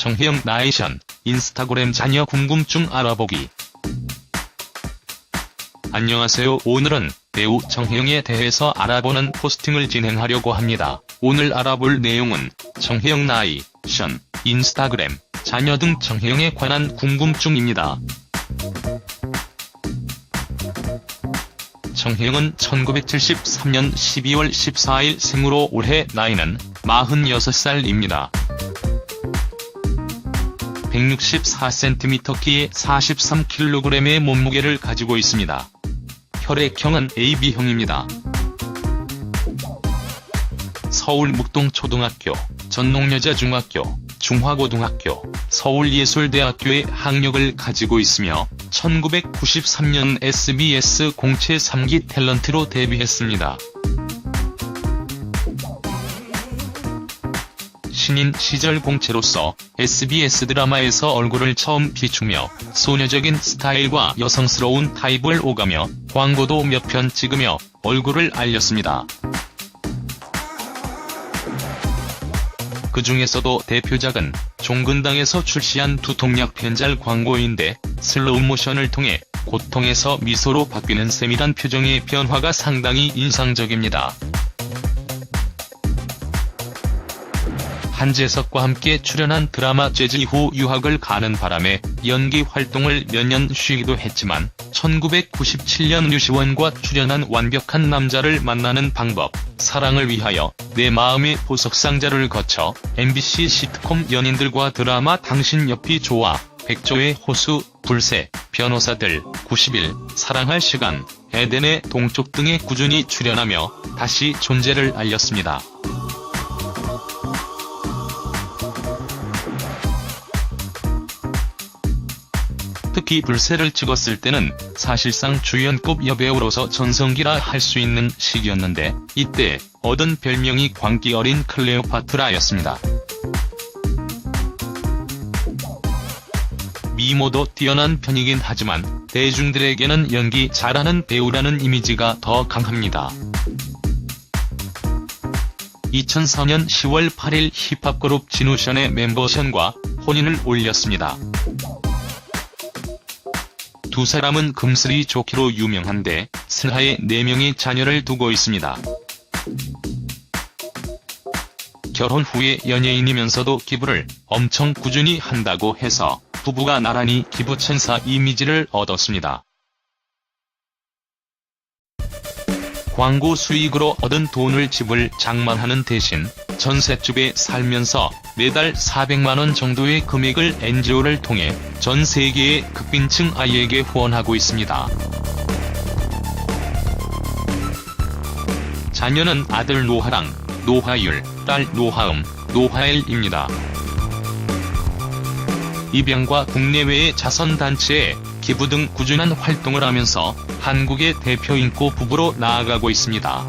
정혜영 나이션, 인스타그램 자녀 궁금증 알아보기. 안녕하세요. 오늘은 배우 정혜영에 대해서 알아보는 포스팅을 진행하려고 합니다. 오늘 알아볼 내용은 정혜영 나이, 션, 인스타그램, 자녀 등 정혜영에 관한 궁금증입니다. 정혜영은 1973년 12월 14일 생으로 올해 나이는 46살입니다. 164cm 키에 43kg의 몸무게를 가지고 있습니다. 혈액형은 AB형입니다. 서울 묵동초등학교, 전농여자중학교, 중화고등학교, 서울예술대학교에 학력을 가지고 있으며 1993년 SBS 공채 3기 탤런트로 데뷔했습니다. 신인 시절 공채로서 SBS 드라마에서 얼굴을 처음 비추며 소녀적인 스타일과 여성스러운 타입을 오가며 광고도 몇 편 찍으며 얼굴을 알렸습니다. 그 중에서도 대표작은 종근당에서 출시한 두통약 편잘 광고인데 슬로우 모션을 통해 고통에서 미소로 바뀌는 세밀한 표정의 변화가 상당히 인상적입니다. 한재석과 함께 출연한 드라마 재즈 이후 유학을 가는 바람에 연기 활동을 몇 년 쉬기도 했지만 1997년 류시원과 출연한 완벽한 남자를 만나는 방법, 사랑을 위하여 내 마음의 보석상자를 거쳐 MBC 시트콤 연인들과 드라마 당신 옆이 좋아, 백조의 호수, 불새, 변호사들, 90일, 사랑할 시간, 에덴의 동쪽 등에 꾸준히 출연하며 다시 존재를 알렸습니다. 특히 불새를 찍었을 때는 사실상 주연급 여배우로서 전성기라 할 수 있는 시기였는데 이때 얻은 별명이 광기 어린 클레오파트라였습니다. 미모도 뛰어난 편이긴 하지만 대중들에게는 연기 잘하는 배우라는 이미지가 더 강합니다. 2004년 10월 8일 힙합그룹 진우션의 멤버 션과 혼인을 올렸습니다. 두 사람은 금슬이 좋기로 유명한데 슬하에 4명의 자녀를 두고 있습니다. 결혼 후에 연예인이면서도 기부를 엄청 꾸준히 한다고 해서 부부가 나란히 기부천사 이미지를 얻었습니다. 광고 수익으로 얻은 돈을 집을 장만하는 대신 전셋집에 살면서 매달 400만원 정도의 금액을 NGO를 통해 전 세계의 극빈층 아이에게 후원하고 있습니다. 자녀는 아들 노하랑, 노하율, 딸 노하음, 노하엘입니다. 입양과 국내외의 자선단체에 기부 등 꾸준한 활동을 하면서 한국의 대표 인고 부부로 나아가고 있습니다.